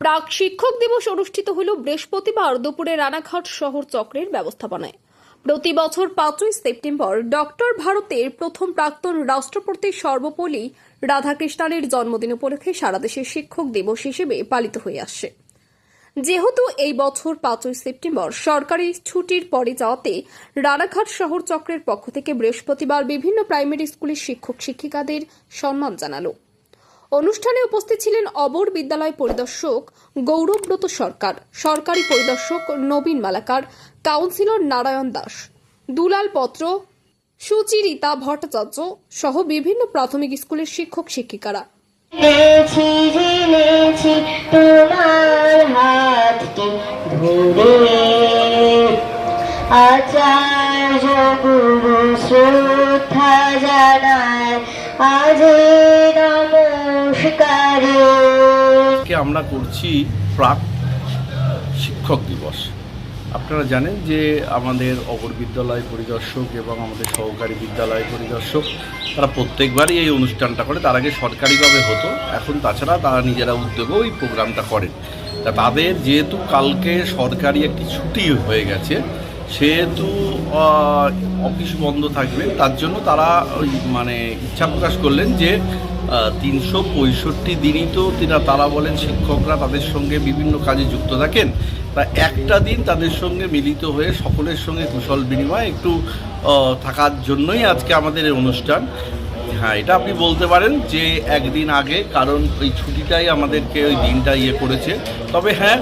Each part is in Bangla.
প্রাক শিক্ষক দিবস অনুষ্ঠিত হল বৃহস্পতিবার দুপুরে রানাঘাট শহর চক্রের ব্যবস্থাপনায়। প্রতি বছর পাঁচই সেপ্টেম্বর ডক্টর ভারতের প্রথম প্রাক্তন রাষ্ট্রপতি সর্বপল্লী রাধাকৃষ্ণানের জন্মদিন উপলক্ষে সারা দেশে শিক্ষক দিবস হিসেবে পালিত হয়ে আসছে। যেহেতু এই বছর পাঁচই সেপ্টেম্বর সরকারি ছুটির পরে যাওয়াতে রানাঘাট শহর চক্রের পক্ষ থেকে বৃহস্পতিবার বিভিন্ন প্রাইমারি স্কুলের শিক্ষক শিক্ষিকাদের সম্মান জানালো। অনুষ্ঠানে উপস্থিত ছিলেন অবর বিদ্যালয় পরিদর্শক গৌরবব্রত সরকার, সরকারি পরিদর্শক নবীন মালাকার, কাউন্সিলর নারায়ণ দাস, দুলাল পত্র, সুচিরিতা ভট্টাচার্য সহ বিভিন্ন প্রাথমিক স্কুলের শিক্ষক শিক্ষিকারা। আচার্য গুরু শ্রদ্ধা জানায় আজ আমরা করছি প্রাক শিক্ষক দিবস। আপনারা জানেন যে আমাদের অবর বিদ্যালয় পরিদর্শক এবং আমাদের সহকারী বিদ্যালয় পরিদর্শক, তারা প্রত্যেকবারই এই অনুষ্ঠানটা করে। তার আগে সরকারিভাবে হতো। এখন তাছাড়া তারা নিজেরা উদ্যোগেও এই প্রোগ্রামটা করেন। তা তাদের যেহেতু কালকে সরকারি একটি ছুটি হয়ে গেছে সেহেতু অফিস বন্ধ থাকবে। তার জন্য তারা ওই মানে ইচ্ছা প্রকাশ করলেন যে তিনশো পঁয়ষট্টি দিনই তো তিনা, তারা বলেন শিক্ষকরা তাদের সঙ্গে বিভিন্ন কাজে যুক্ত থাকেন। তা একটা দিন তাদের সঙ্গে মিলিত হয়ে সকলের সঙ্গে কুশল বিনিময়, একটু থাকার জন্যই আজকে আমাদের এই অনুষ্ঠান। হ্যাঁ এটা আপনি বলতে পারেন যে, একদিন আগে, কারণ ওই ছুটিটাই আমাদেরকে ওই দিনটা ইয়ে করেছে। তবে হ্যাঁ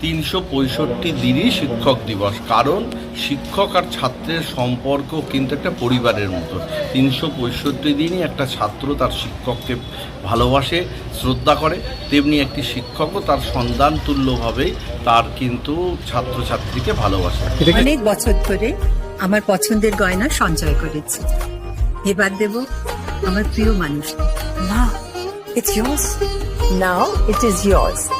তিনশো পঁয়ষট্টি দিনই শিক্ষক দিবস। কারণ শিক্ষক আর ছাত্রের সম্পর্ক কিন্তু একটা পরিবারের মতো। তিনশো পঁয়ষট্টি দিনই একটা ছাত্র তার শিক্ষককে ভালোবাসে শ্রদ্ধা করে। তেমনি একটি শিক্ষকও তার সন্তান তুল্যভাবেই তার কিন্তু ছাত্রছাত্রীকে ভালোবাসে। অনেক বছর ধরে আমার পছন্দের গয়না সঞ্চয় করেছি। এবার দেব আমার প্রিয় মানুষ। না it's yours. Now it is yours.